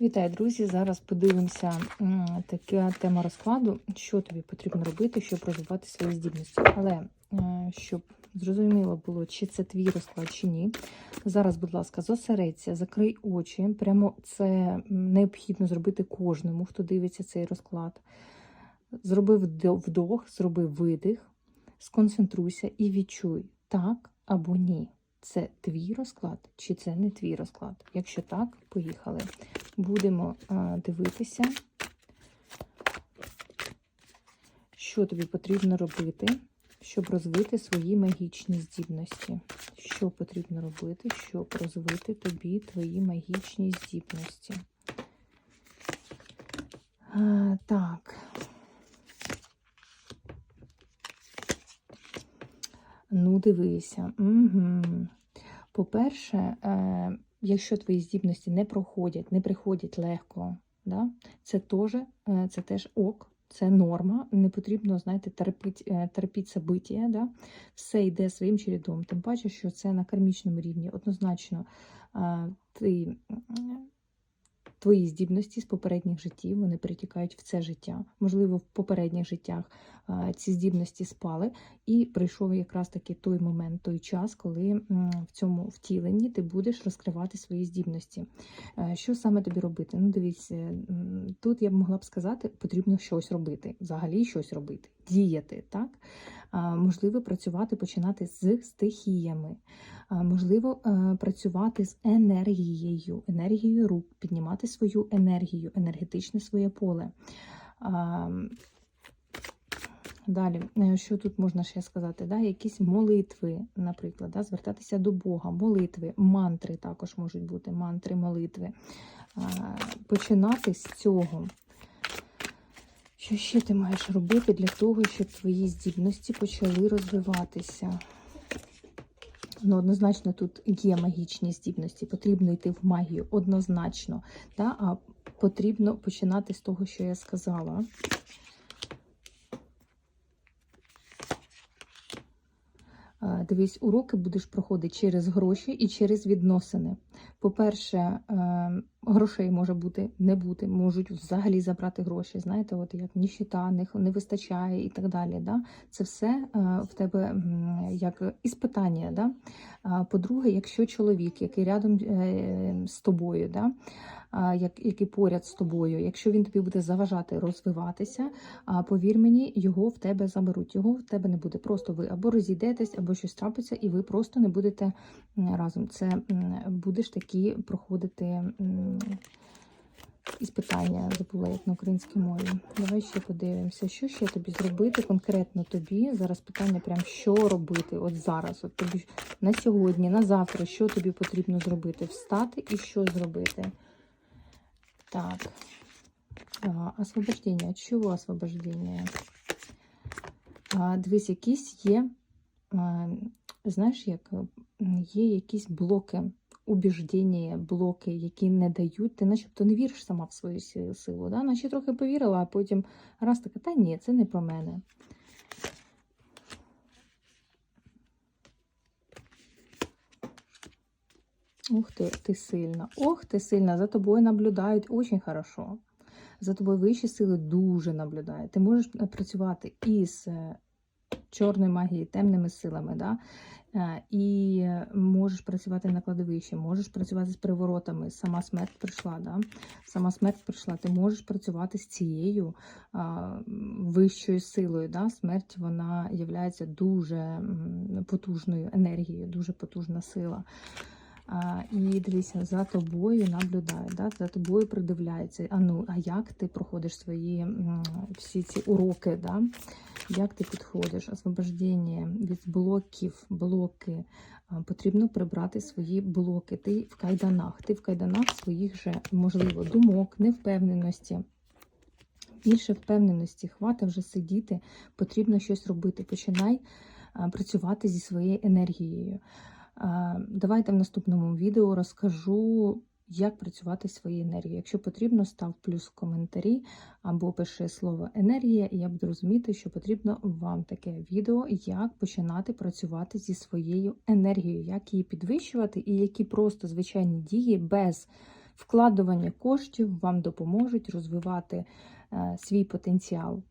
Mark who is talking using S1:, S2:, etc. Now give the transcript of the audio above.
S1: Вітаю, друзі! Зараз подивимося така тема розкладу, що тобі потрібно робити, щоб розвивати свої здібності. Але е, щоб зрозуміло було, чи це твій розклад, чи ні. Зараз, будь ласка, зосередься, закрий очі. Прямо це необхідно зробити кожному, хто дивиться цей розклад. Зроби вдох, зроби видих, сконцентруйся і відчуй так або ні. Це твій розклад, чи це не твій розклад? Якщо так, поїхали. Будемо а, дивитися, що тобі потрібно робити, щоб розвити свої магічні здібності. Що потрібно робити, щоб розвити тобі твої магічні здібності? А, так. Дивися. Угу. По-перше, е, якщо твої здібності не проходять, не приходять легко, да, це теж, е, це теж ок, це норма. Не потрібно, знаєте, терпіть, е, терпіть собиття, да? все йде своїм чередом. Тим паче, що це на кармічному рівні. Однозначно, ти, твої здібності з попередніх життів вони перетікають в це життя. Можливо, в попередніх життях ці здібності спали, і прийшов якраз таки той момент, той час, коли в цьому втіленні ти будеш розкривати свої здібності. Е, Що саме тобі робити? Ну, дивіться, тут я б могла б сказати, потрібно щось робити, взагалі щось робити, діяти, так? Можливо, працювати, починати з стихіями, можливо, е, працювати з енергією, енергією рук, піднімати свою енергію, енергетичне своє поле. Далі, е, що тут можна ще сказати? Да? Якісь молитви, наприклад, да? звертатися до Бога, молитви, мантри також можуть бути, мантри, молитви. Починати з цього. Що ще ти маєш робити для того, щоб твої здібності почали розвиватися? Ну, однозначно, тут є магічні здібності, потрібно йти в магію, однозначно. Да? А потрібно починати з того, що я сказала. Дивись, уроки будеш проходити через гроші і через відносини. По-перше, е, грошей може бути не бути, можуть взагалі забрати гроші. Знаєте, от як ніщита, не, не вистачає і так далі. Да? Це все е, в тебе як іспитання. Да? По-друге, якщо чоловік, який рядом е, з тобою, да? який поряд з тобою, якщо він тобі буде заважати розвиватися, повір мені, його в тебе заберуть. Його в тебе не буде. Просто ви або розійдетесь, або щось трапиться, і ви просто не будете разом. Це будеш такі проходити іспитання, забула як на українській мові. Давай ще подивимося, що ще тобі зробити конкретно тобі. Зараз питання прям що робити от зараз. От тобі на сьогодні, на завтра, що тобі потрібно зробити? Встати і що зробити? Так. Освобождення. Чого освобождення? А, дивись, якісь є, знаєш, як є якісь блоки, убіждення, блоки, які не дають. Ти начебто не віриш сама в свою силу. Да? Наче трохи повірила, а потім раз така, та ні, це не про мене. Ух ти, ти сильна. Ох, ти сильна. За тобою наблюдають дуже хорошо. За тобою вищі сили дуже наблюдають. Ти можеш е, працювати із е, магії, темними силами, да? Е, і можеш працювати на кладовищі, можеш працювати з приворотами. Сама смерть прийшла, да? сама смерть прийшла. Ти можеш працювати з цією вищою силою. Да? Смерть вона є дуже потужною енергією, дуже потужна сила. І дивися, за тобою наблюдають, да? за тобою придивляються. А ну, а як ти проходиш свої всі ці уроки? Да? Як ти підходиш? Освобождення від блоків, блоки. Потрібно прибрати свої блоки. Ти в кайданах, ти в кайданах своїх же, можливо, думок, невпевненості. Більше впевненості, хвата вже сидіти, потрібно щось робити. Починай працювати зі своєю енергією. Давайте в наступному відео розкажу, як працювати своєю енергією. Якщо потрібно, став плюс в коментарі або пиши слово енергія, і я буду розуміти, що потрібно вам таке відео, як починати працювати зі своєю енергією, як її підвищувати, і які просто звичайні дії без Вкладування коштів вам допоможуть розвивати е, свій потенціал